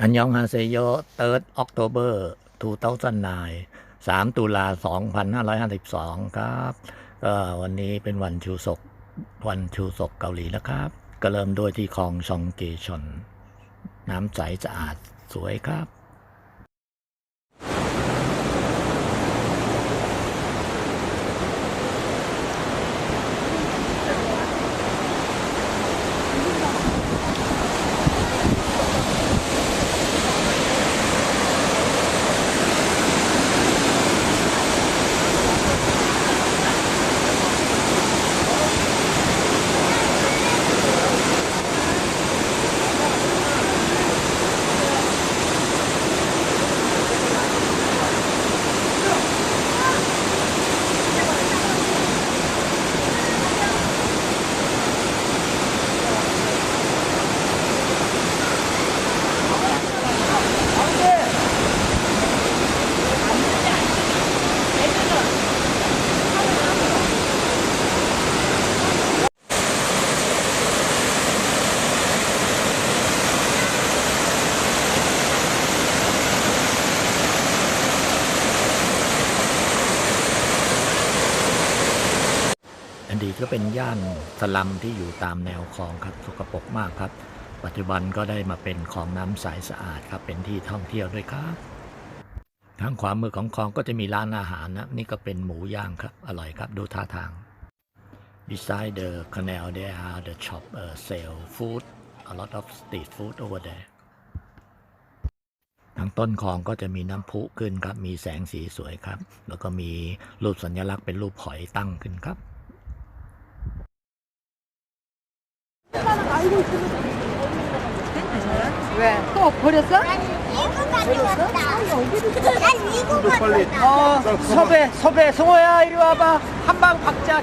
อันยองฮาเซโย3 October 2009 3ตุลาสองพันห้าร้อยห้าสิบสองครับก็วันนี้เป็นวันชูศกวันชูศกเกาหลีนะครับ ก็เริ่มด้วยที่คลองชองเกชอน น้ำใสสะอาดสวยครับ ก็เป็นย่านสลัมที่อยู่ตามแนวคลองครับสกปรกมากครับ ปัจจุบันก็ได้มาเป็นคลองน้ำใสสะอาดครับเป็นที่ท่องเที่ยวด้วยครับทางขวามือของคลองก็จะมีร้านอาหารนะนี่ก็เป็นหมูย่างครับ อร่อยครับ ดูท่าทาง Beside the canal there are the shop uh, sell food a lot of street food over there ทางต้นคลองก็จะมีน้ำพุขึ้นครับ มีแสงสีสวยครับ แล้วก็มีรูปสัญลักษณ์เป็นรูปหอยตั้งขึ้นครับ 왜? 또 버렸어? 이거 가져왔다. 난 이거 가져왔다. 어, 섭외, 섭외, 성호야, 이리 와봐. 한방 박자.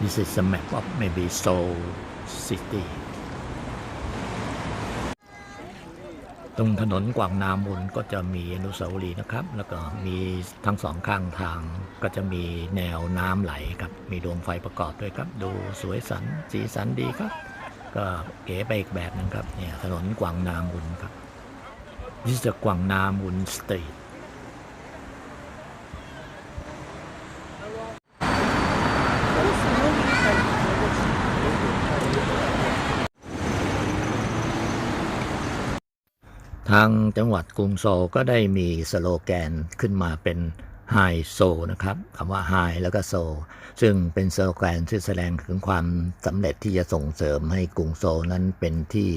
This is a map of Seoul City ตรงถนนกวางนามุนก็จะมีอนุสาวรีย์นะครับ แล้วก็มีทั้งสองข้างทางก็จะมีแนวน้ำไหลครับ มีดวงไฟประกอบด้วยครับ ดูสวยสันสีสันดีครับ ก็เก๋ไปอีกแบบหนึงครับเนี่ยถนนกวางนามุนครับ This is the กวางนามุน Street างจังหวัดกรุงโซลก็ได้มีสโลแกนขึ้นมาเป็นไฮโซนะครับคำว่าไฮแล้วก็โซ ซึ่งเป็นสโลแกนที่แสดงถึงความสำเร็จที่จะส่งเสริมให้กรุงโซลนั้นเป็นที่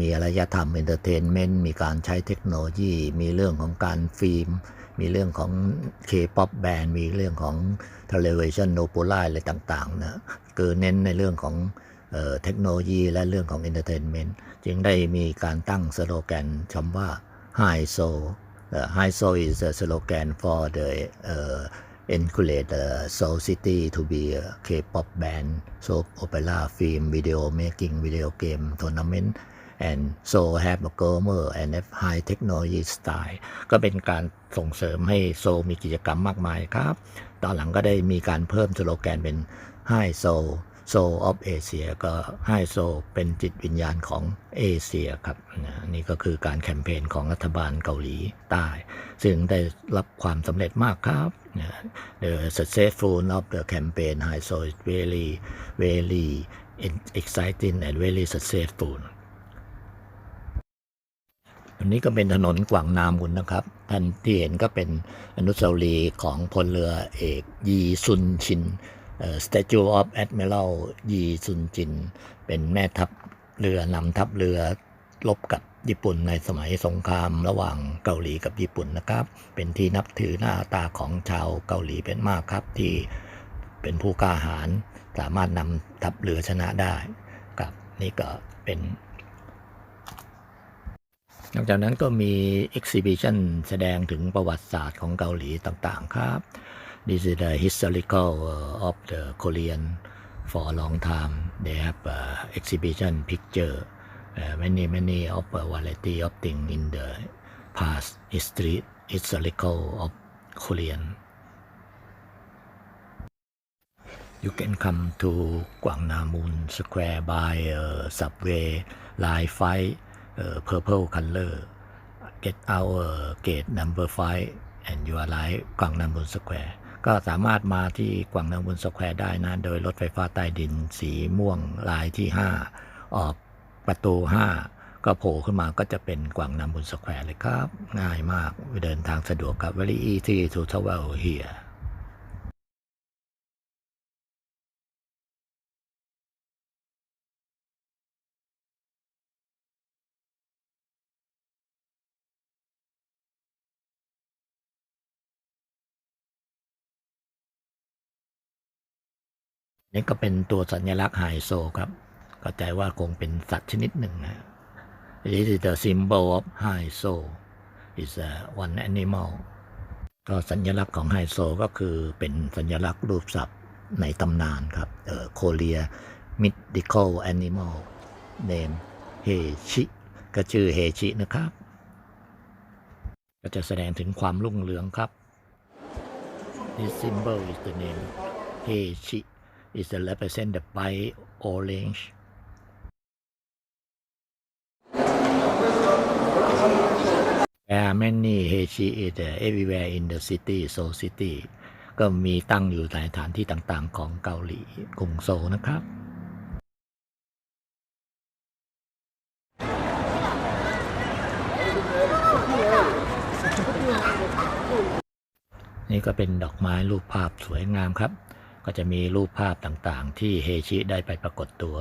มีอารยธรรมเอนเตอร์เทนเมนต์มีการใช้เทคโนโลยี มีเรื่องของการฟิล์ม มีเรื่องของ K-POP แบนด์มีเรื่องของ Television n o p o l a อะไรต่างๆนะคือเน้นในเรื่องของ เทคโนโลยีและเรื่องของ Entertainment จึงได้มีการตั้งสโลแกนคำว่า High Soul High Soul is a slogan for the uh, encourage the Seoul City to be a K-pop band soap opera film video making video game tournament and so have a glamour and have high technology style ก็เป็นการส่งเสริมให้โซมีกิจกรรมมากมายครับ ตอนหลังก็ได้มีการเพิ่มสโลแกนเป็น High Soul Soul of Asia ก็ High Soul เป็นจิตวิญญาณของเอเชียครับนี่ก็คือการแคมเปญของรัฐบาลเกาหลีใต้ ซึ่งได้รับความสำเร็จมากครับ The successful of the campaign h i so is very very exciting and very successful อันนี้ก็เป็นถนนกวางนามุนนะครับ ท่านที่เห็นก็เป็นอนุสาวรีย์ของพลเรือเอกยีซุนชิน Statue of Admiral ยีซุนจิน เป็นแม่ทัพเรือนำทัพเรือรบกับญี่ปุ่นในสมัยสงครามระหว่างเกาหลีกับญี่ปุ่นนะครับ เป็นที่นับถือหน้าตาของชาวเกาหลีเป็นมากครับที่เป็นผู้กล้าหาญสามารถนำทัพเรือชนะได้ครับนี่ก็เป็นนอกจากนั้นก็มี exhibition แสดงถึงประวัติศาสตร์ของเกาหลีต่างๆครับ This is the historical uh, of the Korean for a long time. They have uh, exhibition picture, uh, many many of a variety of in the past history historical of Korean. You can come to Gwangnamun Square by uh, subway line five, uh, purple color. Get our gate number five, and you are like Gwangnamun Square. ก็สามารถมาที่กวางนามุนสแควร์ได้นะ โดยรถไฟฟ้าใต้ดินสีม่วงลายที่ 5 ออกประตู 5 ก็โผล่ขึ้นมาก็จะเป็นกวางนามุนสแควร์เลยครับ ง่ายมากเดินทางสะดวกครับ very easy to travel here นี่ก็เป็นตัวสัญลักษณ์ไฮโซครับเข้าใจว่าคงเป็นสัตว์ชนิดหนึ่งนะ This is the symbol of high soul is a one animal ก็สัญลักษณ์ของไฮโซก็คือเป็นสัญลักษณ์รูปสัตว์ในตำนานครับเอ่อ Korea mythical animal name เฮชิก็ชื่อเฮชินะครับ ก็จะแสดงถึงความรุ่งเรืองครับ This symbol is the name เฮชิ is represented by orange. There are many heishi is everywhere in the city, so City ก็มีตั้งอยู่ในสถานที่ต่างๆ ของเกาหลีกรุงโซลนะครับ นี่ก็เป็นดอกไม้รูปภาพสวยงามครับ ก็จะมีรูปภาพต่างๆ ที่เฮชิได้ไปปรากฏตัว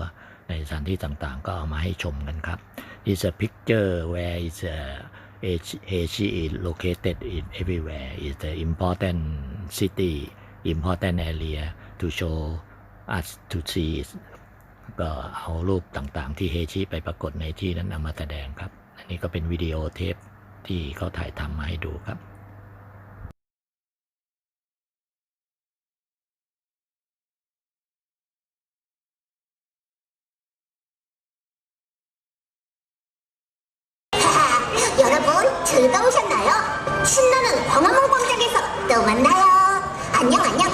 ในสถานที่ต่างๆ ก็เอามาให้ชมกันครับ is a picture where is a Hechi is located in everywhere is the important city important area to show us to see ก็เอารูปต่างๆ ที่เฮชิไปปรากฏในที่นั้นนำมาแสดงครับ อันนี้ก็เป็นวิดีโอเทปที่เขาถ่ายทำมาให้ดูครับ 즐거우셨나요? 신나는 광화문 광장에서 또 만나요. 안녕 안녕.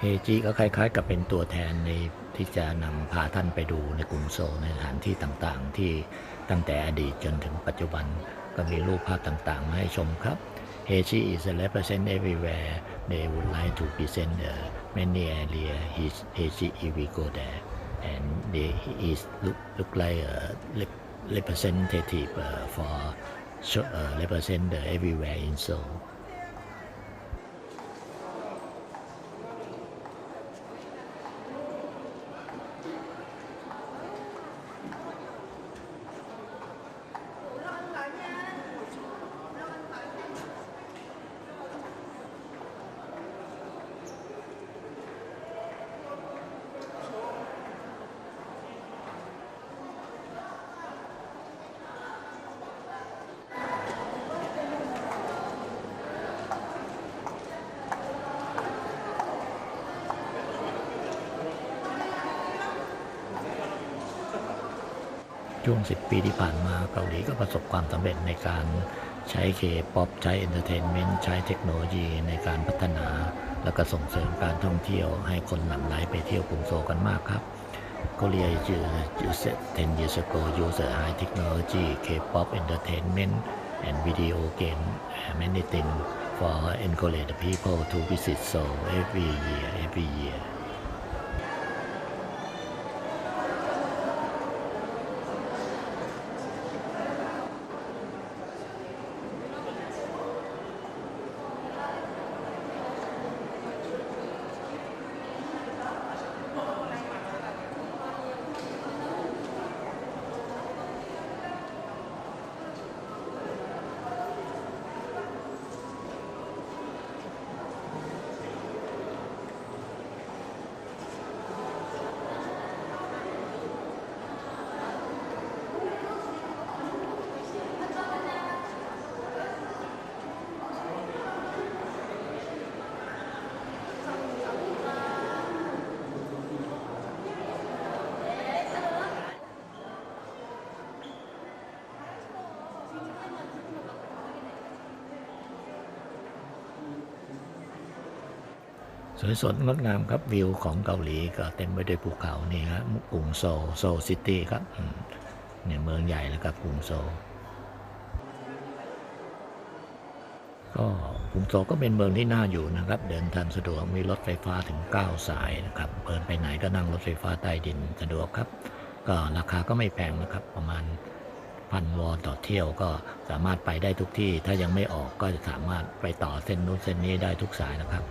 เฮจิก็คล้าย ๆ กับเป็นตัวแทนในที่จะนำพาท่านไปดูในกรุงโซในสถานที่ต่างๆ ที่ตั้งแต่อดีตจนถึงปัจจุบันก็มีรูปภาพต่างๆ มาให้ชมครับเฮจิ is represent everywhere they would like to present uh, many area his Hechi if we go there and they is look look like a representative uh, for show- uh, represent the everywhere in Seoul ช่วง 10 ปีที่ผ่านมาเกาหลีก็ประสบความสำเร็จในการใช้เคป๊อปใช้เอนเตอร์เทนเมนต์ใช้เทคโนโลยีในการพัฒนา แล้วก็ส่งเสริมการท่องเที่ยวให้คนหลั่งไหลไปเที่ยวกรุงโซลกันมากครับ Korea used 10 years ago use high technology K-pop entertainment and video game uh, many things for encourage the people to visit Seoul every year every year สวยสดงดงามครับวิวของเกาหลีก็เต็มไปด้วยภูเขานี่ครับกรุงโซลโซลซิตี้ครับเนี่ยเมืองใหญ่แล้วครับกรุงโซลก็กรุงโซลก็เป็นเมืองที่น่าอยู่นะครับ เดินทางสะดวกมีรถไฟฟ้าถึง 9 สายนะครับเปิดไปไหนก็นั่งรถไฟฟ้าใต้ดินสะดวกครับ ก็ราคาก็ไม่แพงนะครับ ประมาณพันวอนต่อเที่ยวก็สามารถไปได้ทุกที่ ถ้ายังไม่ออกก็จะสามารถไปต่อเส้นนู้นเส้นนี้ได้ทุกสายนะครับ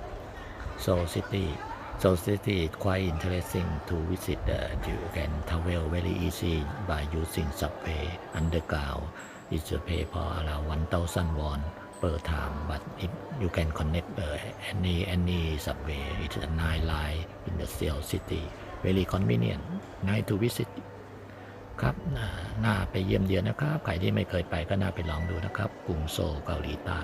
Seoul City Seoul City is quite interesting to visit uh, you can travel very easy by using subway underground it's a pay for around 1000 won per time but if you can connect uh, any any subway it's a nine line in the Seoul City very convenient nice to visit ครับน่าไปเยี่ยมเยือนนะครับ ใครที่ไม่เคยไปก็น่าไปลองดูนะครับ กรุงโซลเกาหลีใต้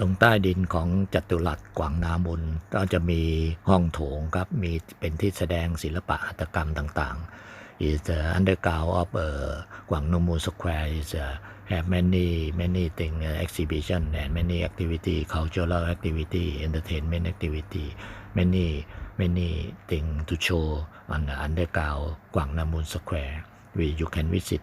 ตรงใต้ดินของจัตุรัสกวางนามนก็จะมีห้องโถงครับ มีเป็นที่แสดงศิลปะหัตถกรรมต่างๆ is the underground of uh, กวางนมู square is uh, have many many thing uh, exhibition and many activity cultural activity entertainment activity many many thing to show on the underground กวางนามุน square where you can visit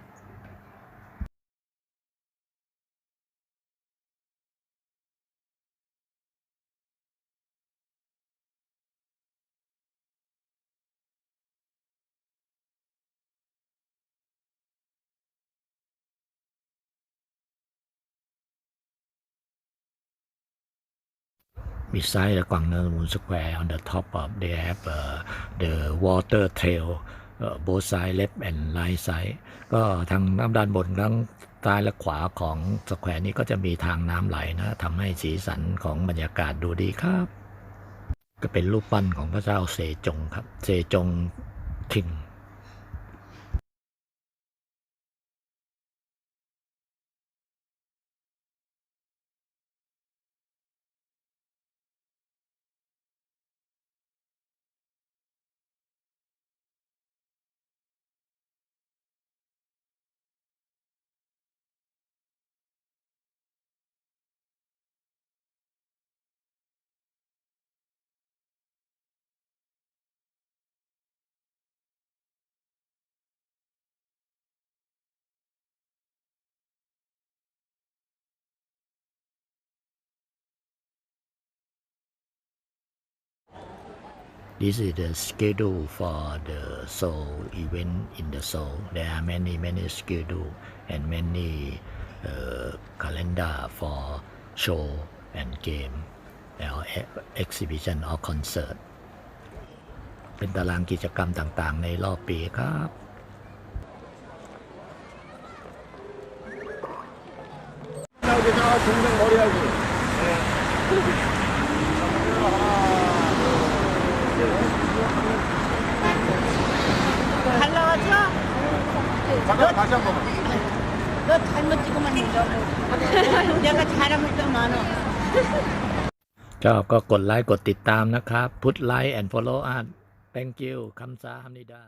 beside the Gwangnam Square on the top of they have uh, the water trail uh, both side left and right side ก็ทางน้ำด้านบนทั้งซ้ายและขวาของสแควร์นี้ก็จะมีทางน้ำไหลนะทำให้สีสันของบรรยากาศดูดีครับ ก็เป็นรูปปั้นของพระเจ้าเซจงครับ เซจงคิง This is the schedule for the soul event in the soul. There are many, many schedule and many uh, calendar for show and game or exhibition or concert. เป็นตารางกิจกรรมต่างๆ ในรอบปีครับเราจะเอาถุงทั้งหมดเลย 잘 나왔죠? 잠깐 다시 한 번만 너 잘못 찍으면 이거 내가 잘하면 또 많어 ชอบก็กดไลค์กดติดตามนะครับ พุทไลค์ and follow us thank you คำซาฮัมนิดา